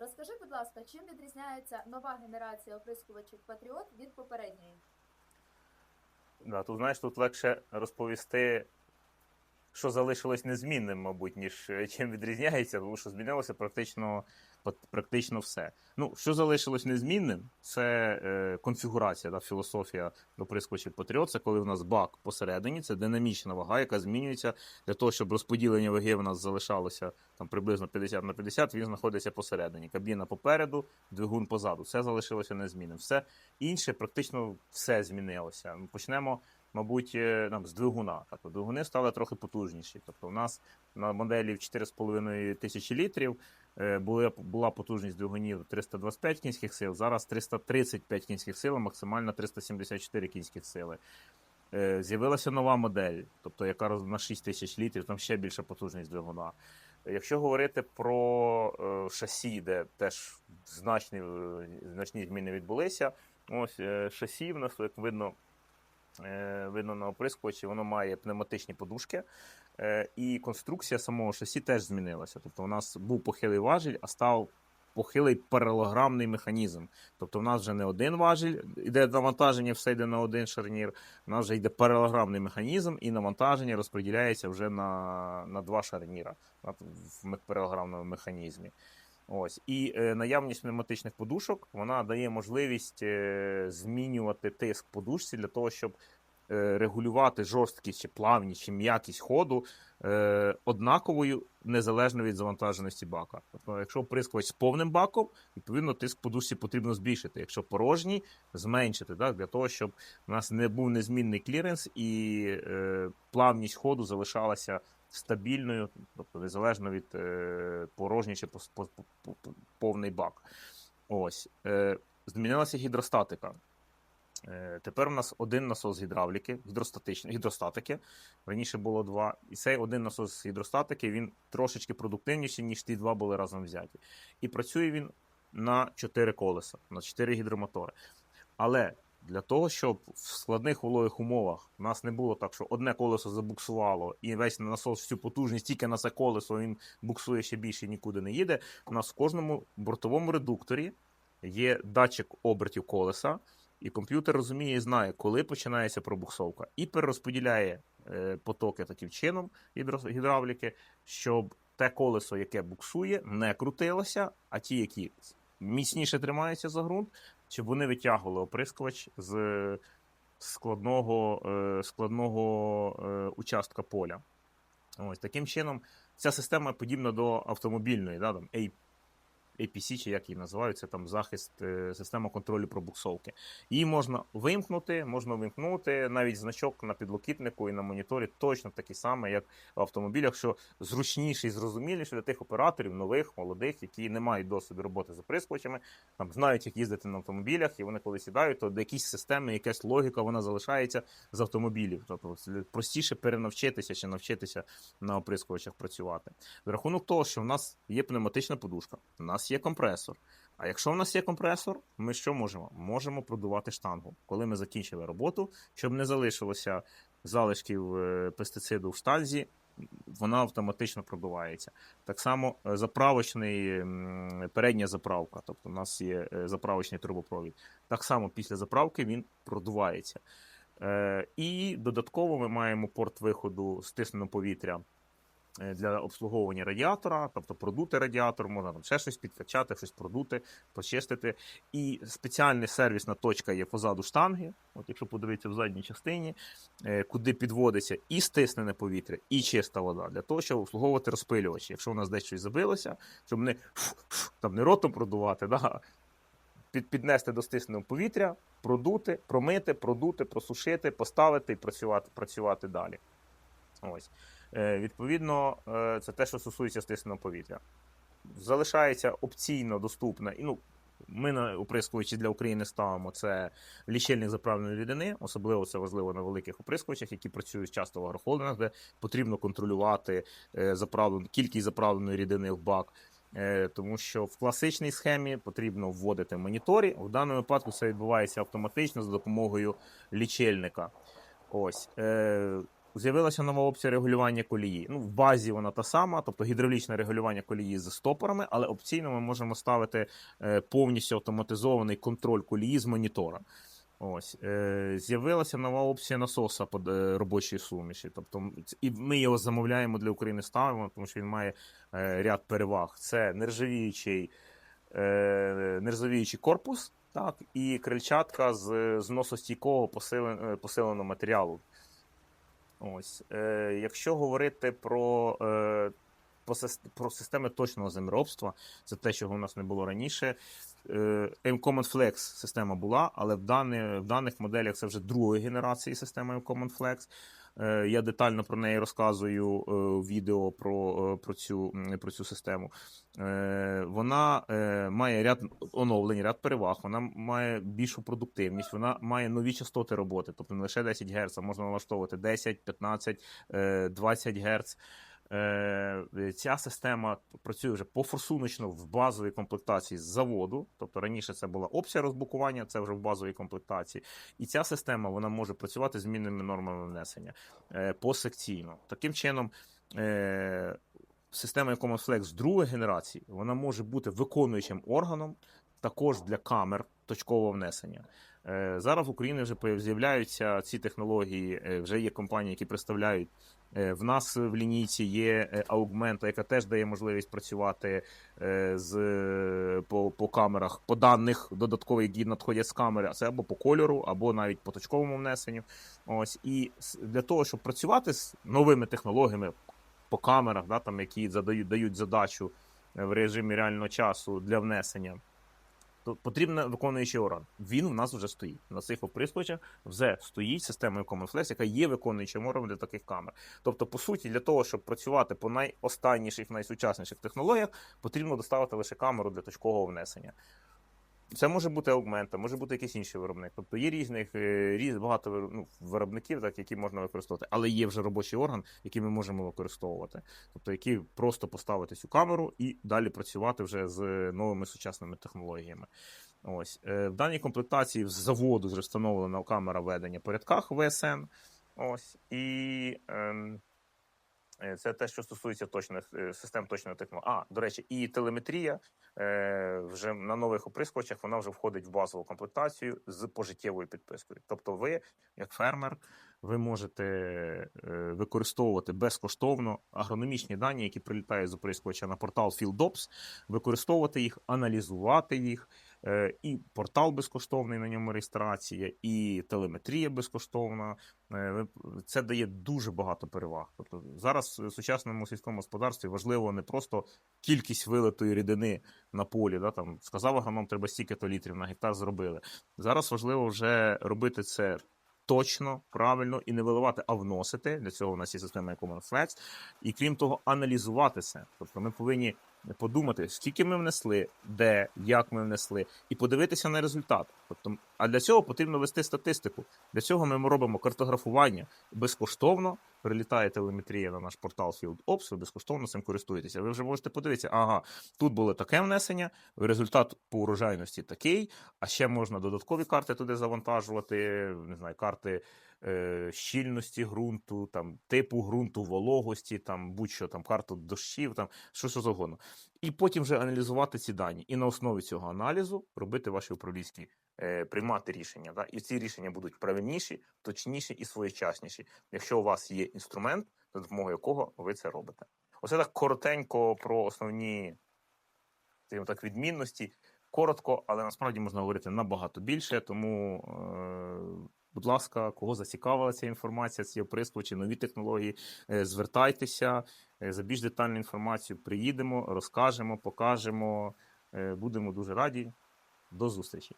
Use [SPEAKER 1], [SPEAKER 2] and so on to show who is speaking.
[SPEAKER 1] Розкажи, будь ласка, чим відрізняється нова генерація оприскувачів Патріот від попередньої?
[SPEAKER 2] Да, тут, знаєш, тут легше розповісти, що залишилось незмінним, мабуть, ніж е, чим відрізняється, тому що змінилося практично, практично все. Ну, що залишилось незмінним, це е, конфігурація, да, філософія до прискочів Patriot. Це коли в нас бак посередині, це динамічна вага, яка змінюється для того, щоб розподілення ваги в нас залишалося там приблизно 50 на 50, він знаходиться посередині. Кабіна попереду, двигун позаду. Все залишилося незмінним. Все інше, практично все змінилося. Ми Почнемо, мабуть, е, там, з двигуна. Тобто двигуни стали трохи потужніші. Тобто, у нас на моделі в 4,5 тисячі літрів е, були, була потужність двигунів 325 кінських сил, зараз 335 кінських сил, максимально 374 кінських сили. Е, З'явилася нова модель, тобто яка на 6 тисяч літрів, там ще більша потужність двигуна. Якщо говорити про шасі, де теж значні, значні зміни відбулися, ось шасі в нас, як видно, видно на оприскувачі, воно має пневматичні подушки, е, і конструкція самого шасі теж змінилася. Тобто, у нас був похилий важіль, а став похилий паралограмний механізм. Тобто, в нас вже не один важіль, іде навантаження, все йде на один шарнір. У нас вже йде паралограмний механізм, і навантаження розподіляється вже на, на два шарніра в паралограмному механізмі. Ось. І е, наявність пневматичних подушок вона дає можливість е, змінювати тиск подушці для того, щоб е, регулювати жорсткість чи плавність чи м'якість ходу е, однаковою незалежно від завантаженості бака. Тобто, якщо прискувач з повним баком, відповідно тиск подушці потрібно збільшити. Якщо порожній, зменшити, так, для того, щоб у нас не був незмінний кліренс і е, плавність ходу залишалася стабільною, тобто незалежно від е, порожній чи повний бак. Ось. Е, змінилася гідростатика. Е, Тепер у нас один насос гідравліки, гідростатики. Раніше було два. І цей один насос гідростатики він трошечки продуктивніший, ніж ті два були разом взяті. І працює він на 4 колеса, на 4 гідромотори. Але для того, щоб в складних вологих умовах у нас не було так, що одне колесо забуксувало, і весь насос всю потужність тільки на це колесо він буксує ще більше і нікуди не їде. У нас в кожному бортовому редукторі є датчик обертів колеса, і комп'ютер розуміє і знає, коли починається пробуксовка, і перерозподіляє е, потоки таким чином гідравліки, щоб те колесо, яке буксує, не крутилося, а ті, які міцніше тримаються за ґрунт, щоб вони витягували оприскувач з складного, е, складного е, участка поля. Ось таким чином, ця система подібна до автомобільної, да, там, APC, чи як її називають, це там захист, е, система контролю пробуксовки. Її можна вимкнути, можна вимкнути навіть значок на підлокітнику і на моніторі точно такий самий, як в автомобілях, що зручніше і зрозуміліше для тих операторів, нових, молодих, які не мають досвіду роботи з оприскувачами, там знають, як їздити на автомобілях, і вони коли сідають, то до якісь системи, якась логіка, вона залишається з автомобілів. Тобто простіше перенавчитися чи навчитися на оприскувачах працювати. За рахунок того, що в нас є пневматична подушка, у нас є компресор. А якщо в нас є компресор, ми що можемо? Можемо продувати штангу, коли ми закінчили роботу, щоб не залишилося залишків е, пестициду в штанзі, вона автоматично продувається. Так само е, заправочний передня заправка, тобто у нас є е, заправочний трубопровід. Так само після заправки він продувається. І додатково ми маємо порт виходу стисненого повітря е, для обслуговування радіатора, тобто продути радіатор, можна там ще щось підкачати, щось продути, почистити. І спеціальна сервісна точка є позаду штанги. От якщо подивитися в задній частині, е, куди підводиться і стиснене повітря, і чиста вода, для того, щоб обслуговувати розпилювачі. Якщо у нас десь щось забилося, щоб не там не ротом продувати, да, під, піднести до стисненого повітря, продути, промити, продути, просушити, поставити і працювати, працювати далі. Ось. Е, відповідно, е, це те, що стосується стисненого повітря. Залишається опційно доступна. І, ну, ми на оприскувачі для України ставимо це лічильник заправленої рідини. Особливо це важливо на великих оприскувачах, які працюють часто в агрохолдингах, де потрібно контролювати е, заправлену, кількість заправленої рідини в бак. Тому що в класичній схемі потрібно вводити моніторі. В даному випадку це відбувається автоматично за допомогою лічильника. Ось. З'явилася нова опція регулювання колії. Ну, в базі вона та сама, тобто гідравлічне регулювання колії з стопорами, але опційно ми можемо ставити е, повністю автоматизований контроль колії з монітора. Ось е, з'явилася нова опція насоса под е, робочої суміші. Тобто, і ми його замовляємо для України ставимо, тому що він має ряд переваг. Це нержавіючий, нержавіючий корпус, так, і крильчатка з зносостійкого посилен, посиленого матеріалу. Ось. Е, якщо говорити про, е, про системи точного землеробства, це те, чого у нас не було раніше. Е, M-Common Flex система була, але в, дані, в даних моделях це вже другої генерації системи M-Common Flex. Е, Я детально про неї розказую е, відео про, е, про, цю, про цю систему. Вона має ряд оновлень, ряд переваг, вона має більшу продуктивність, вона має нові частоти роботи, тобто не лише 10 Гц, а можна налаштовувати 10, 15, е, 20 Гц. Е, Ця система працює вже пофорсуночно в базовій комплектації з заводу. Тобто раніше це була опція розблокування, це вже в базовій комплектації. І ця система вона може працювати змінними нормами внесення е, посекційно. Таким чином, е, система Common Flex другої генерації вона може бути виконуючим органом також для камер точкового внесення. Зараз в Україні вже з'являються ці технології. Вже є компанії, які представляють. Е, В нас в лінійці є е, Augmenta, яка теж дає можливість працювати е, з, е, по, по камерах, по даних додаткових, які надходять з камери, це або по кольору, або навіть по точковому внесенню. Ось і для того, щоб працювати з новими технологіями по камерах, да, там, які задають дають задачу е, в режимі реального часу для внесення. То потрібен виконуючий орган. Він в нас вже стоїть. На цих оприскувачах вже стоїть система Common Flex, яка є виконуючим органом для таких камер. Тобто, по суті, для того, щоб працювати по найостанніших, найсучасніших технологіях, потрібно доставити лише камеру для точкового внесення. Це може бути аугмента, може бути якийсь інший виробник. Тобто є різних е, різ, багато ну, виробників, так, які можна використовувати, але є вже робочий орган, який ми можемо використовувати. Тобто, який просто поставити цю камеру і далі працювати вже з новими сучасними технологіями. Ось е, в даній комплектації з заводу вже встановлена камера ведення по рядках ВСН. Ось і. ем, Е, Це те, що стосується точних е, систем точної технології. А, до речі, і телеметрія е, вже на нових оприскувачах вона вже входить в базову комплектацію з пожиттєвою підпискою. Тобто, ви, як фермер, ви можете е, використовувати безкоштовно агрономічні дані, які прилітають з оприскувача на портал FieldOps, використовувати їх, аналізувати їх. Е, І портал безкоштовний на ньому реєстрація, і телеметрія безкоштовна. Е, Це дає дуже багато переваг. Тобто зараз в сучасному сільському господарстві важливо не просто кількість вилитої рідини на полі. Да, там сказав агроном, треба стільки-то літрів на гектар зробили. Зараз важливо вже робити це. Точно, правильно і не виливати, а вносити. Для цього у нас є система Common Flex. І крім того, аналізувати це. Тобто ми повинні подумати, скільки ми внесли, де, як ми внесли, і подивитися на результат. Тобто, а для цього потрібно вести статистику. Для цього ми робимо картографування безкоштовно. Прилітає телеметрія на наш портал FieldOps, ви безкоштовно цим користуєтеся. Ви вже можете подивитися, ага, тут було таке внесення, результат по урожайності такий, а ще можна додаткові карти туди завантажувати, не знаю, карти е, щільності ґрунту, там, типу ґрунту, вологості, там, будь-що, там, карту дощів, там, що, що завгодно. І потім вже аналізувати ці дані. І на основі цього аналізу робити ваші управлінські, е, приймати рішення. Да? І ці рішення будуть правильніші, точніші і своєчасніші, якщо у вас є інструмент, за допомогою якого ви це робите. Оце так коротенько про основні так, відмінності. Коротко, але насправді можна говорити набагато більше. Тому, е, будь ласка, кого зацікавила ця інформація, ці оприскувачі, нові технології, е, звертайтеся е, за більш детальну інформацію. Приїдемо, розкажемо, покажемо. Е, будемо дуже раді. До зустрічі.